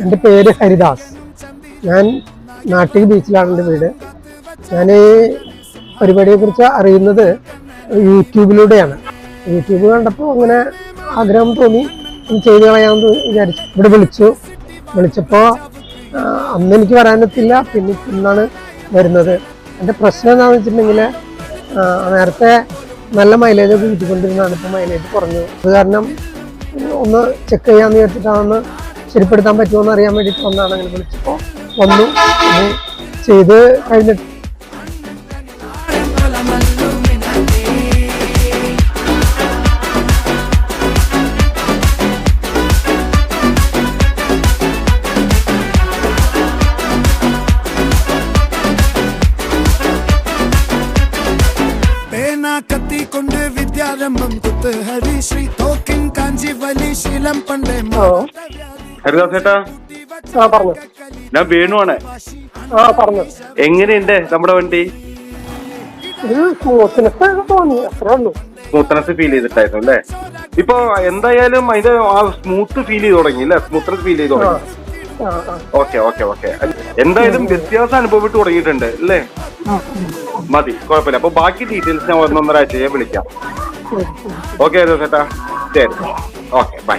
എന്റെ പേര് ഹരിദാസ്. ഞാൻ നാട്ടിക ബീച്ചിലാണ് എന്റെ വീട്. ഞാൻ ഈ പരിപാടിയെക്കുറിച്ച് അറിയുന്നത് യൂട്യൂബിലൂടെയാണ്. യൂട്യൂബ് കണ്ടപ്പോൾ അങ്ങനെ ആഗ്രഹം തോന്നി. ചെയ്ത് കളയാമെന്ന് വിചാരിച്ചു. ഇവിടെ വിളിച്ചു. വിളിച്ചപ്പോൾ അന്ന് എനിക്ക് വരാനത്തില്ല. പിന്നെ ഇന്നാണ് വരുന്നത്. എന്റെ പ്രശ്നം എന്താണെന്ന് വെച്ചിട്ടുണ്ടെങ്കിൽ നേരത്തെ നല്ല മൈലേജ് ഒക്കെ കിട്ടിക്കൊണ്ടിരുന്നതാണ്. ഇപ്പോൾ മൈലേജ് കുറഞ്ഞു. അത് കാരണം ഒന്ന് ചെക്ക് ചെയ്യാമെന്ന് വിചാരിച്ചിട്ടാണ് ശരിപ്പെടുത്താൻ പറ്റുമോ എന്ന് അറിയാൻ വേണ്ടിയിട്ട് വന്നാണ് അങ്ങനെ വിളിച്ചപ്പോൾ വന്നു. ചെയ്ത് കഴിഞ്ഞിട്ട് കത്തിക്കൊണ്ട് വിദ്യാരംഭം കുത്ത് ഹരിശ്രീ തോക്കിൻ കാഞ്ചി വലി ശീലം പണ്ടേ ഹരിദാസ് ചേട്ടാ? ആ പറഞ്ഞു. ഞാൻ വേണുവാണ്. ആ പറഞ്ഞു. എങ്ങനെയുണ്ട് നമ്മുടെ വണ്ടി? സ്മൂത്ത്നെസ് ഫീൽ ചെയ്തിട്ടായിരുന്നു അല്ലേ? ഇപ്പൊ എന്തായാലും അതിന്റെ ആ സ്മൂത്ത് ഫീൽ ചെയ്ത് തുടങ്ങി അല്ലെ? സ്മൂത്ത്നെസ് ഫീൽ ചെയ്ത് തുടങ്ങി. Okay okay okay. എന്തായാലും വ്യത്യാസം അനുഭവപ്പെട്ട് തുടങ്ങിയിട്ടുണ്ട് അല്ലേ? മതി കുഴപ്പമില്ല. അപ്പൊ ബാക്കി ഡീറ്റെയിൽസ് ഞാൻ ഒന്നൊന്നര ആഴ്ചയെ വിളിക്കാം. ഓക്കെ ചേട്ടാ. ശരി. Okay bye